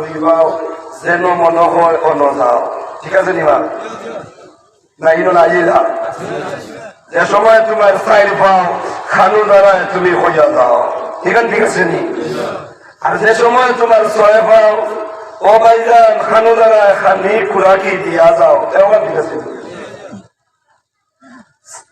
ধরিবাও যেন মনে হয় অন যাও ঠিক আছে নিবা না ইনো যে সময় তোমার সাইড পাও, খানু দ্বারায় তুমি হইয়া যাও। ঠিক আছে ঠিক আছে নি? আর যে সময় তোমার ছয় পাও ও ভাইজান, খানু দ্বারায় খানি খুরাকি দিয়া যাও। এবার ঠিক আছে নি?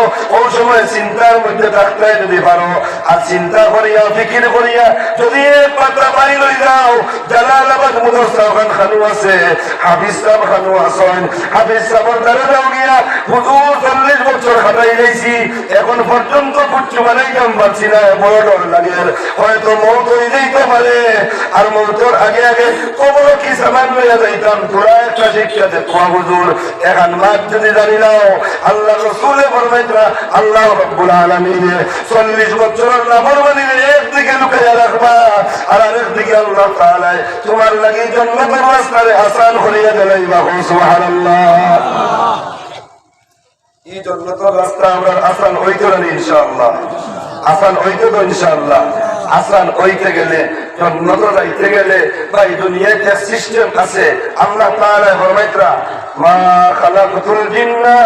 পারো ও সময় চিন্তার মধ্যে থাকতে যদি পারো, আর চিন্তা করিয়া, ফিকির করিয়া যদি এক পাত্রা পানি লই যাও জালালাবাদ মুদস্তাব খান খানু আছে, হাফিজ সাহেব খানু আছেন, হাফিজ সাহেবের দ্বারা যাও গিয়া হুজুর চল্লিশ বছর খাটাই যাইছি এখন পর্যন্ত কুচ্ছু বানাইতাম পারছি না, বড় ডর লাগে। হয়তো মৌত হয়ে যাইতে পারে, আর মৌতর আগে আগে কবর কি সামান লইয়া যাইতাম, তোরা একটা শিক্ষা দেখো হুজুর, এখন মাছ যদি জানিলাও আল্লাহ রসুলে আল্লাহ আসান হইতে গেলে যাইতে গেলে বা এই সিস্টেম আছে। আল্লাহ জিন্না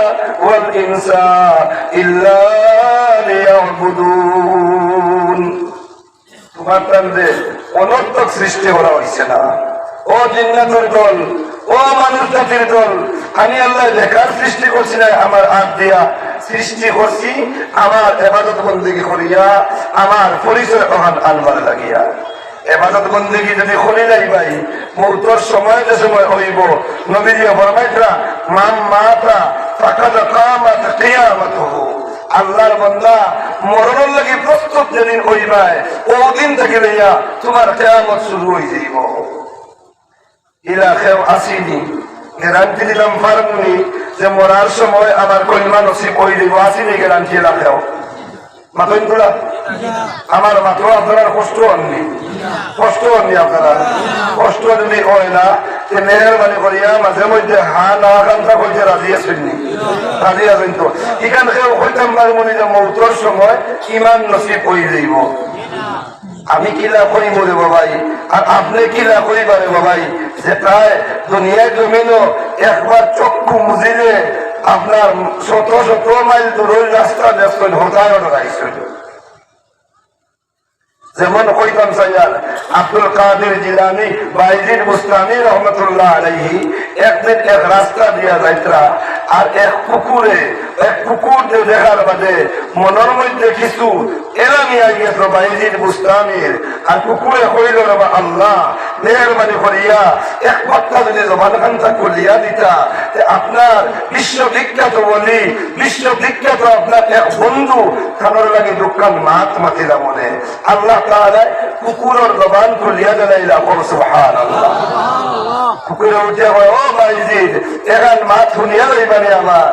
ওয়াল ইনসা ইল্লা তোমার টানলে অনর্থক সৃষ্টি করা হয়েছে না। ও জিন্নাতের দল, ও মানুষ জাতির দল, আমি আল্লাহ দেখার সৃষ্টি করছি না, আমার হাত দিয়া সৃষ্টি করছি, আমার এবাদত বন্দিগি করিয়া, আমার পরিচয় ওখান আনবার লাগিয়া। এবাদত বন্দিগি যদি খুলি যাই ভাই? মৌতর সময় যে সময় হইব। নবীজিয়া ফরমাইতরা মাম মাতা ফাকাদ কামাত কিয়ামাতুহু আল্লাহর বন্দা মরণের লাগি প্রস্তুত যেদিন থেকে লইয়া তোমার কেয়ামত শুরু হয়ে যাইব। ইলা খেও আসিনি গ্যারান্টি দিলাম যে মরার সময় আমার কইমা নসিব হয়ে দিব। আসিনি গ্যারান্টি ইলা খেও মাতইন তোলা আমার মাত্র আপনার কষ্ট হননি। কষ্ট হননি আপনারা? কষ্ট যদি না মেহরবানি করিয়া মাঝে মধ্যে হা না কইতে রাজি রাজি আছেন তো? এখান সময় নসিব হয়ে যাইব। আমি বাবাই? আর আপনি কিলা করিবা রে বাবাই? যে প্রায় দুনিয়ায় জমিনও একবার চক্ষু মুজিলে আপনার শত শত মাইল দূরের রাস্তা দেখছেন হতায় রাখছেন যেমন কইতাম সাইয়ার আব্দুল কাদের জিলানি, বাইজিদ মুস্তানি রহমতুল্লাহ আলাইহি একদিন এক রাস্তা দিয়া যাইত্রা, আর এক পুকুরে এক পুকুর যে দেখার বাদে মনের মধ্যে কিছু এলামি আইগেছ বাইজিদ মুস্তানির আর পুকুরে কইল রবা আল্লাহ মেহরবানি করিয়া এক কথা যদি জবান খান্তা করিয়া দিতা আপনার বিশ্ববিখ্যাত বলি বিশ্ববিখ্যাত আপনার এক বন্ধু খানোর লাগে দোকান মাত মাতিলা মনে। আল্লাহ তাআলা কুকুরের জবান খুলিয়া দিলাইলা কোন সুবহানাল্লাহ। কুকুরে উঠে ও বাইজিদ এখান মাত শুনিয়া লইবানি আমার।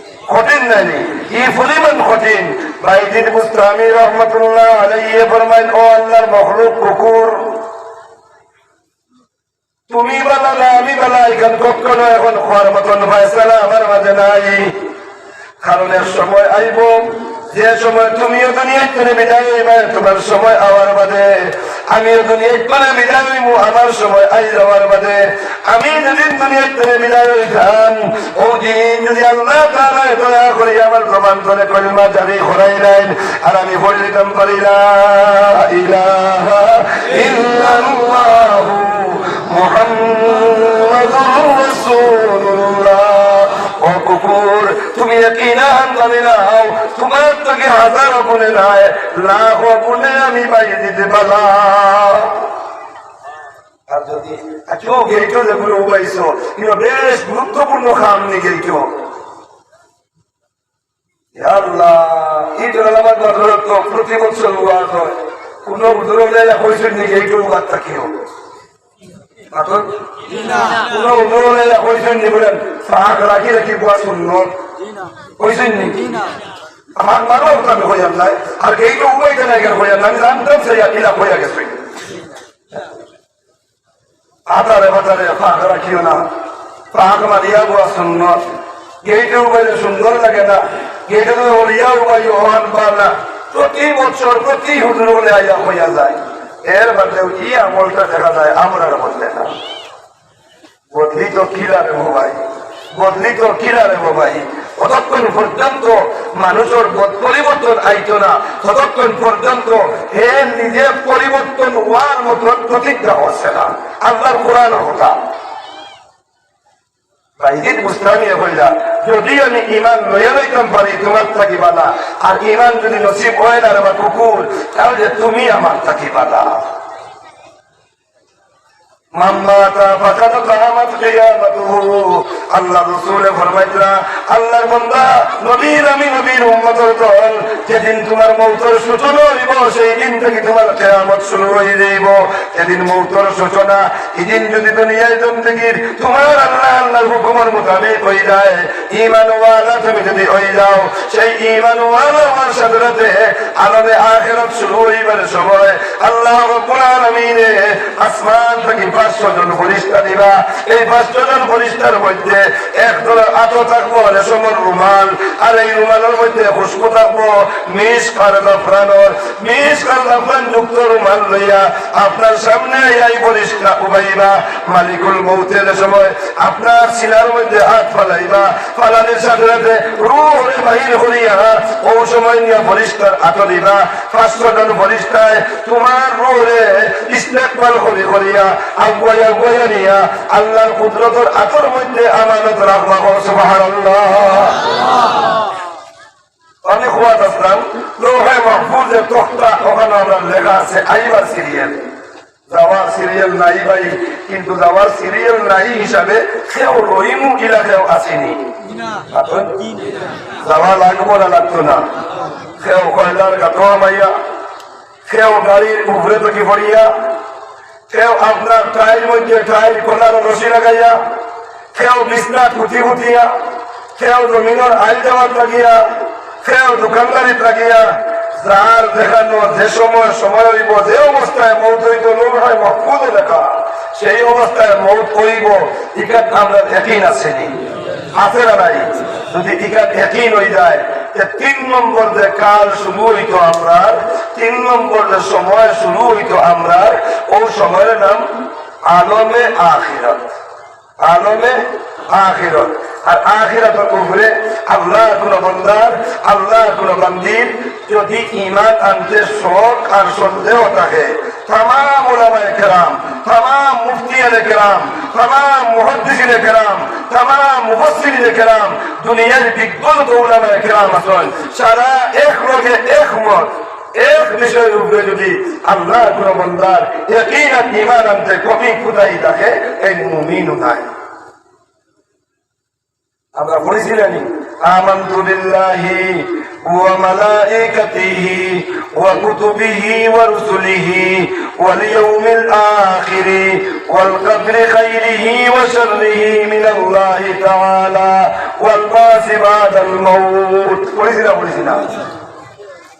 কঠিন নানি ই পরিমাণ কঠিন? বাইজিদ মুস্তামি রহমতুল্লাহ আলাইহি ফরমাইন ও আল্লাহর মখলুক কুকুর। তুমি না, আমি বালা এখান কখনো এখন খোয়ার মতন ফয়সালা আমার মাঝে নাই। কারণ সময় আইব। যে সময় তুমিও দুনিয়ায় করে বিদায় হইবে, তোমার সময় আওয়ার বাদে। আমিও দুনিয়ায় করে বিদায় আমার সময় আই যাওয়ার বাদে। আমি যেদিন দুনিয়ায় করে বিদায় হইতাম ও দিন যদি আল্লাহ তাআলা দয়া করে আমার প্রমাণ করে কলমা আর আমি বলে দিতাম করি, লা ইলাহা ইল্লাল্লাহু মুহাম্মাদুর রাসূলুল্লাহ। ও কুকুর, তুমি থেকে হাজার গুণে নাই লাখ গুণে আমি পাইয়ে দিতে পারলাম। আর যদি আজও গেইটো যেগুলো উবাইছো কিন্তু বেশ গুরুত্বপূর্ণ খাম নি গেইটো। আল্লাহ এই জন্য আমার দরকার তো প্রতি বছর উবার হয়। কোনো উদ্যোগ কইছেন নি গেইটো উবার থাকিও? মাতন কোনো উদ্যোগ কইছেন নি বলেন ফাঁক রাখি রাখি বুয়া শূন্য কইছেন নি। আমার মারো আমি হইয়াম নাই। আর উবাইতে নাই কেন হইয়াম আমি জানতাম হইয়া গেছে। বাতারে ফাঁক রাখিও না। ফাঁক মারিয়া বুয়া সুন্নত। গেইটে সুন্দর লাগে না। গেইটে তো বা না। প্রতি বছর প্রতি হুজুর বলে আইয়া হইয়া যায়। এর মধ্যে ই আমলটা দেখা যায়, আমরার মধ্যে না। বদলি তো কিলা রে ভাই বদলি তো কিলা রে ভাই ততক্ষণ পর্যন্ত মানুষের পরিবর্তন না। ততক্ষণ পর্যন্ত হে নিজে পরিবর্তন হওয়ার মতন প্রতিজ্ঞা হচ্ছে না। আল্লাহর হইলা যদি আমি ইমান লইয়া লইতাম পারি, তোমার থাকিবা না। আর ইমান যদি নসিব হয় না কুকুর তাহলে তুমি আমার থাকিবা না। আল্লাহ তোমার আল্লাহ হুকুমের মোতাবেক হয়ে যায় ঈমানওয়ালা তুমি যদি হয়ে যাও, সেই ঈমানওয়ালা হওয়ার সাথে আলমে আখিরাত শুরু হইবার সময় আল্লাহ আসমান থেকে পাঁচশো জন ফরিস্তা দিবা এই পাঁচশো জন মধ্যে থাকব রেশমের রুমাল, আর এই রুমালের মধ্যে থাকব। মিস মিস যুক্ত রুমাল লইয়া আপনার সামনে এই উবাইবা। মালিকুল মৌতের সময় আপনার সিনার মধ্যে হাত ফালাইবা। ফালানের সাথে বাহির করিয়া ও সময় নিয়ে ফরিস্তার আতো দিবা। পাঁচশো জন তোমার রুহে ইস্তেকবাল করি করিয়া আগুয়াই আগুয়াই নিয়া আল্লাহর কুদরতর আতর মধ্যে আমানত রাখবা সুবহানাল্লাহ। আমি খোয়াত আসলাম। লোহে মাহফুজের তখতা ওখানে আমরা লেখা আছে আইবার সিরিয়াল। যাওয়ার সিরিয়াল নাই ভাই কিন্তু যাওয়ার সিরিয়াল নাই হিসাবে সেও রহিমু এলাকাও আসেনি। যাওয়া লাগবো না লাগতো না। সেও কয়লার গাথোয়া মাইয়া সেও গাড়ির উপরে থেকে পড়িয়া কেউ আপনার টাইল মধ্যে টাইল খোলার রশি লাগাইয়া, কেউ বিছনা খুঁটি খুঁটিয়া কেউ জমিনের আইল দেওয়ার লাগিয়া, কেউ দোকানদারি লাগিয়া, যার দেখানো যে সময় সময় হইব, যে অবস্থায় মৌত হইত লোক হয় মহফুজ লেখা সেই অবস্থায় মৌত হইব, ইকাত আমরা একই আসেনি আছে না নাই? যদি টিকা একই হয়ে যায় তিন নম্বর যে কাল শুরু হইতো আমরার, তিন নম্বর যে সময় শুরু হইতো আমরার, ও সময়ের নাম আলমে আখিরাত। আলমে আখিরত। আর আখিরাতের উপরে আল্লাহ কোন বন্দার আল্লাহ কোন যদি ইমান আনতে শখ আর সন্দেহ থাকে। তাম ওলামায় কেরাম তাম মুফতিয়ান কেরাম তাম কেরাম তাম কেরাম, দুনিয়ার বিজ্ঞত ওলামায় কেরাম আছেন, সারা এক লগে একমত, এক বিষয়ের উপরে যদি আল্লাহ কোন বন্দার একই ইমান আনতে কমি কোথায় থাকে, এই মুমিনও নাই। আমরা পড়েছিলেন আমান্তু বিল্লাহি ওয়া মালাইকাতিহি ওয়া কুতুবিহি ওয়া রুসুলিহি ওয়াল ইয়াউমিল আখির ওয়াল কদরি খাইরিহি ওয়া শাররিহি মিন আল্লাহি তাআলা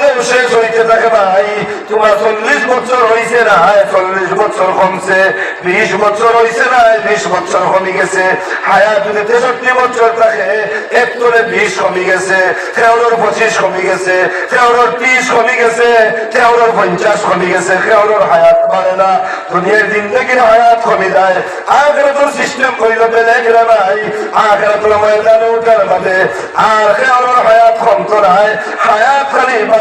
হওয়ার শেষ হইতে থাকে ভাই। তোমার চল্লিশ বছর হয়েছে না চল্লিশ বছর কমছে। বিশ বছর হয়েছে না বিশ বছর কমে গেছে। হায়া যদি তেষট্টি বছর থাকে একটরে বিশ কমে গেছে কেউরোর পঁচিশ কমে গেছে কেউরোর ত্রিশ কমে গেছে কেউরোর পঞ্চাশ কমে গেছে কেউরোর হায়াত বাড়ে না। দুনিয়ার জিন্দগির হায়াত কমে যায়। আগে তোর সিস্টেম করিল বেলেগ রে ভাই। আগে তোর ময়দানে উঠার বাদে আর কেউরোর হায়াত কম তো নাই হায়াত খালি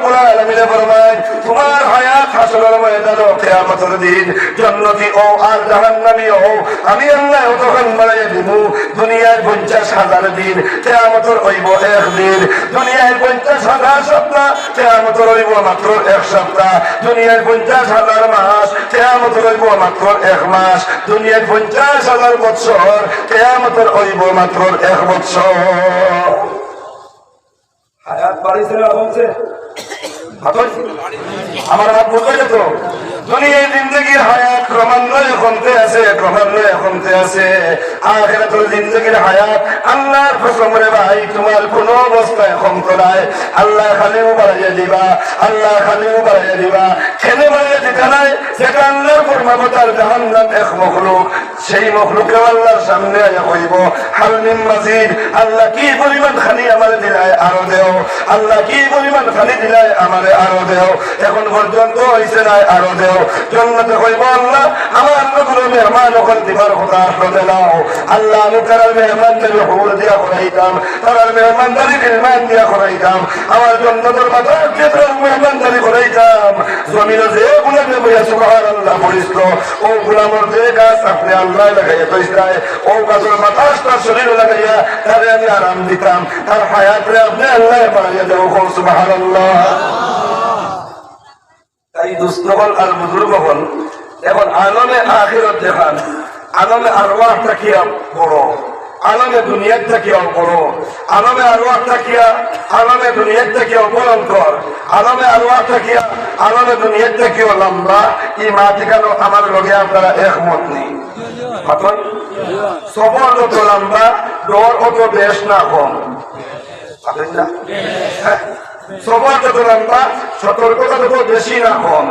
রব্বুল আলামিনে ফরমায় তোমার হায়াত হাসরের দিন জান্নাতি ও আর জাহান্নামী ও আমি আল্লাহ তখন বাড়াইয়া দিব। দুনিয়ায় পঞ্চাশ হাজার দিন কেয়ামতের হইব এক দিন দুনিয়ায় পঞ্চাশ হাজার সপ্তাহ কেয়ামতের হইব মাত্র এক সপ্তাহ। দুনিয়ায় পঞ্চাশ হাজার মাস কেয়ামতের হইব মাত্র এক মাস। দুনিয়ায় পঞ্চাশ হাজার বছর কেয়ামতের হইব মাত্র এক বছর হায়াত বাড়িছে না কমছে আমার হাত বুঝতে যেত দুনিয়ার জিন্দগির হায়াত ক্রমান্বয়ে কমতে আছে, ক্রমান্বয়ে কমতে আছে। আখেরাতুল জিন্দগির হায়াত আল্লাহর কসম ভাই, তোমার কোন অবস্থায় কমতো নাই আল্লাহ খালিও বাড়াইয়া দিবা, আল্লাহ খালিও বাড়াইয়া দিবা। খেলে বাড়াইয়া দিতে নাই সেটা আল্লাহর কর্মবতার জাহান্নাম এক মখলুক। সেই মখলুকে আল্লাহর সামনে আয়া কইব হালমিন মাজিদ, আল্লাহ কি পরিমাণ খালি আমার দিলায় আরও দেও? আল্লাহ কি পরিমাণ খালি দিলায় আমারে আরও দেও? এখন পর্যন্ত হইছে নাই আরও দেও? জন্নতে কইব, আল্লাহ, আমার নগুলো মেহমান ওখান দিবার কথা আসলো দিলাও আল্লাহ, আমি তারার মেহমান দেবে হুর দিয়া করাইতাম, তারার মেহমান দারি মেহমান দিয়া করাইতাম। আমার জন্নতের মাথা যে তার মেহমান দারি করাইতাম। জমিনে যে গুলামে বইয়া সুবহান আল্লাহ পড়িস ও গুলামর যে গাছ আপনি আল্লাহ লাগাইয়া তৈরায় ও গাছের মাথাস তার শরীরে লাগাইয়া তারে আমি আরাম দিতাম। তার হায়াতরে আপনি আল্লাহ বাড়াইয়া দেবো। সুবহান আল্লাহ তাই দুস্থ হল আর বুজুর্গ হল এখন আলমে আখিরত দেখান। আলমে আরওয়াহ তাকিয়া বড়। আলমে দুনিয়ার তাকিয়া বড়। আলমে আরওয়াহ তাকিয়া আলমে দুনিয়ার তাকিয়া ভয়ঙ্কর। আলমে আরওয়াহ তাকিয়া আলমে দুনিয়ার তাকিয়া লম্বা। ই মাটি কেন আমার লগে আপনারা একমত নেই। সবর যত লম্বা ডর অত বেশ না কম। সবর যত লম্বা সতর্কতা তত বেশি না কম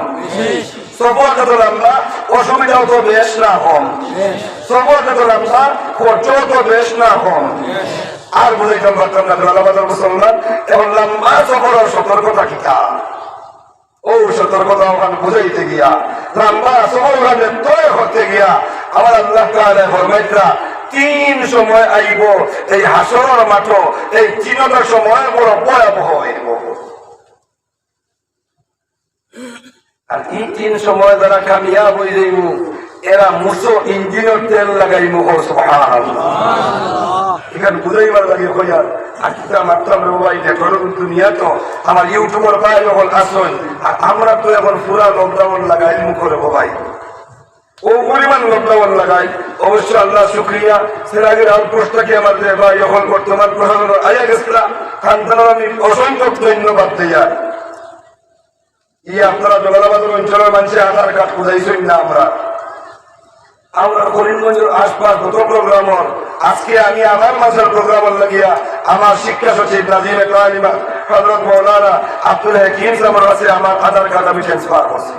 সবর যত লম্বা অসুবিধাও তো বেশ না কম সবর যত লম্বা খরচ তো বেশ না কম আর বুঝাইতাম পারতাম না জলাবাজার মুসলমান এখন লম্বা সফরের সতর্কতা কিতা? ও সতর্কতা ওখানে বুঝাইতে গিয়া, লম্বা সফর ওখানে তয় করতে গিয়া আমার আল্লাহ তাআলা তিন সময় আইব, এই হাসরের মাঠ, এই তিনটা সময় বড় ভয়াবহ হইব। আর এই তিন সময় যারা কামিয়াব হয়ে যাইব, এরা মুসো ইঞ্জিনের তেল লাগাইব এখানে বুঝাইবার লাগে কইয়ার আর কিতা মাত্রাম রে বাবা এটা করো দুনিয়া তো আমার ইউটিউবার ভাই যখন আসুন আর আমরা তো এখন পুরা লকডাউন লাগাই মুখ করে ভাই। ও পরিমাণ লকডাউন লাগাই। অবশ্য আল্লাহ শুক্রিয়া। সের আগের আউটপোস্টটাকে যে ভাই এখন বর্তমান প্রশাসন আয়া গেছিলাম খানতানোর আমি অসংখ্য ধন্যবাদ দিয়া। ই আপনারা জলাবাদের অঞ্চলের মানুষের আধার কার্ড বুঝাইছেন না আমরা। আমরা করিমগঞ্জের আশপাশ কত প্রোগ্রামর। আজকে আমি আমার মাসের প্রোগ্রামর লাগিয়া আমার শিক্ষা সচিব নাজিম হজরত মৌলানা আব্দুল হাকিম সাহেবের কাছে আমার আধার কার্ড আমি ট্রান্সফার করছি।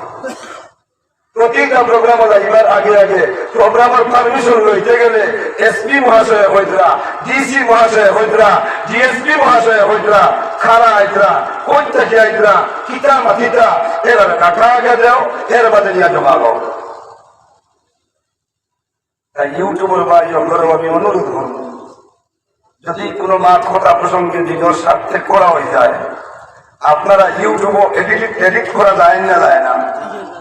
প্রতিটা প্রোগ্রাম যাইবার আগে আগে। প্রোগ্রামের পারমিশন লইতে গেলে এসপি মহাশয় হইতরা ডিসি মহাশয় হইতরা ডিএসপি মহাশয় হইতরা খারা আইতরা, কোন থেকে আইতরা, কিতা মাথিতা এর কাটা আগে দেও, এর বাদে নিয়ে জমাবো তাই ইউটিউবের বা ইয়ঙ্গর আমি অনুরোধ করব, যদি কোনো মাত কথা প্রসঙ্গে নিজের স্বার্থে করা হয়ে যায়, আপনারা ইউটিউবও এডিট এডিট করা যায় না যায় না।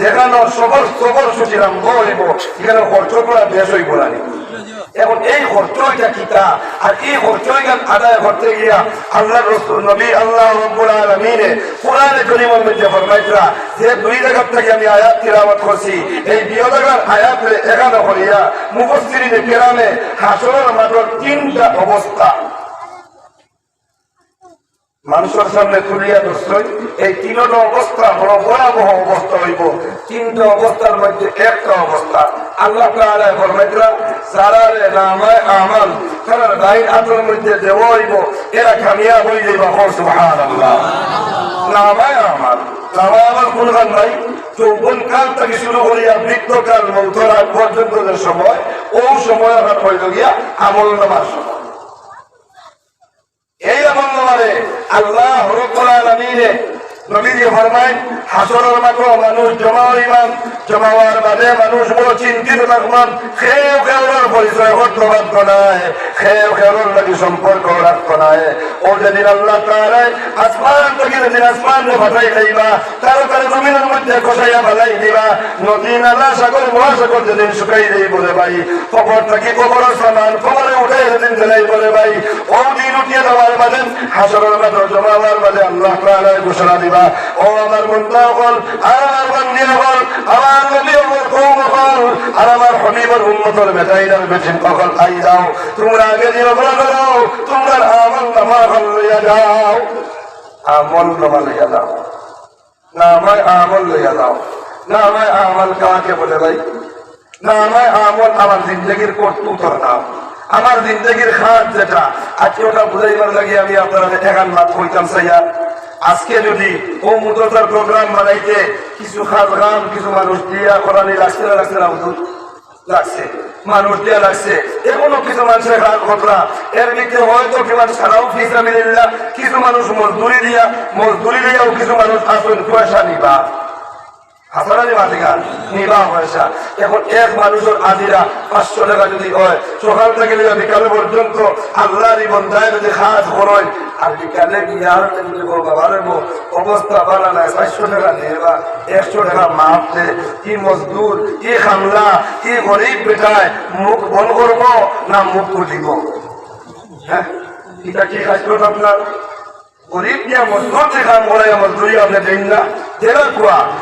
যেখানে সুচিরাম বলিব এখানে খরচ করা বেশ হইব না এখন এই খরচটা কিতা আর এই আদায় করতে গিয়া আল্লাহ নবী আল্লাহ রব্বুল আলামিনে কোরআনে করিমের মধ্যে ফরমাইতরা যে দুই জায়গা থেকে আমি আয়াত তিলাওয়াত করছি, এই দুই জায়গার আয়াত এখানে করিয়া মুফসসিরিনে কেরামে হাসরের মাত্র তিনটা অবস্থা। মানুষের সামনে তুলিয়া ধরছই। এই তিনটা অবস্থা বড় ভয়াবহ অবস্থা হইব। তিনটা অবস্থার মধ্যে একটা অবস্থা। আল্লাহ দেব হইব। এরা কামিয়াব যাইবা। হো সুবহানাল্লাহ। নামায় আমাল। নামায় আমাল কোন গান নাই চৌবন কাল থেকে শুরু করিয়া বৃদ্ধকাল পর্যন্ত সময়, ও সময় আমার হইল গিয়া আমল নামার সময়। এই রকম নামারে আল্লাহ রব্বুল নবীজি ফরমায়, হাসরের মাত্র মানুষ জমা হইবান জমা হওয়ার বাদে মানুষ বড় চিন্তিত থাকবেন খেয়েও খেওয়ার পরিচয় পারত নাই খেয়েও খেওয়ার লাগি সম্পর্ক রাখত নাই। ও যেদিন আল্লাহ তাআলা আসমান থেকে যেদিন আসমান পাঠাই লইবা তারপরে জমিনের মধ্যে খসাইয়া ফেলাই দিবা। নদী, নালা, সাগর, মহাসাগর যেদিন শুকাই দেই বলে ভাই, কবর থেকে কবর সমান, কবরে উঠে যেদিন ফেলাই বলে ভাই, ও দিন উঠিয়ে দেওয়ার বাদে হাসরের মাত্র জমা হওয়ার বাদে আল্লাহ তাআলা ঘোষণা দিবা ও আমার বন্ধা হল আর আমার বন্ধী হল আমার কৌম হল আর আমার বেঠিন কখন আই যাও, তোমরা আগে করো আমল হল লইয়া যাও। আমল লইয়া যাও। না আমায় আমল লইয়া যাও। না আমায় আমল কাকে বলে ভাই? না আমায় আমল আমার জিন্দগির কর্তুতর নাম। আমার জিন্দগির যেটা, আজকে ওটা বুঝাইবার লাগে আমি আপনারা একান মাত হইতাম সাইয়া। আজকে যদি ও প্রোগ্রাম বানাইতে কিছু খাস গান কিছু মানুষ দিয়া করানি লাগছে না লাগছে না? লাগছে। মানুষ দিয়া লাগছে। এখনও কিছু মানুষের খারাপ ঘটনা। এর ভিতরে হয়তো কি মানুষ ছাড়াও ফিসামিল্লাহ কিছু মানুষ মজদুরি দিয়া মজদুরি দিয়াও কিছু মানুষ আসুন পয়সা নিবা। হাসানানি মালিকা যদি হয়, সকাল আর বিকালে গিয়ে অবস্থা নাই টাকা নিয়ে বা, একশো টাকা মাপ দে। কি মজদুর, কি খামলা, কি গরিব বেটায়, মুখ বন্ধ করব না মুখ খুলিব? হ্যাঁ? এটা কি করবে আপনার? কাম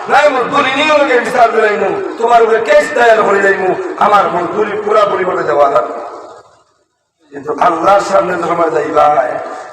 নাই আমার মজদুরি পুরাপুরি করে দেওয়া লাগবে। কিন্তু আল্লাহর সামনে যাইবা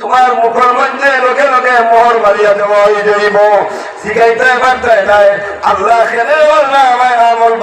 তোমার মুখর মধ্যে লোকে লোকে মোহর মারিয়া যাইব। শিখাইতে পারতে নাই। আল্লাহ খেলে বললাম আমল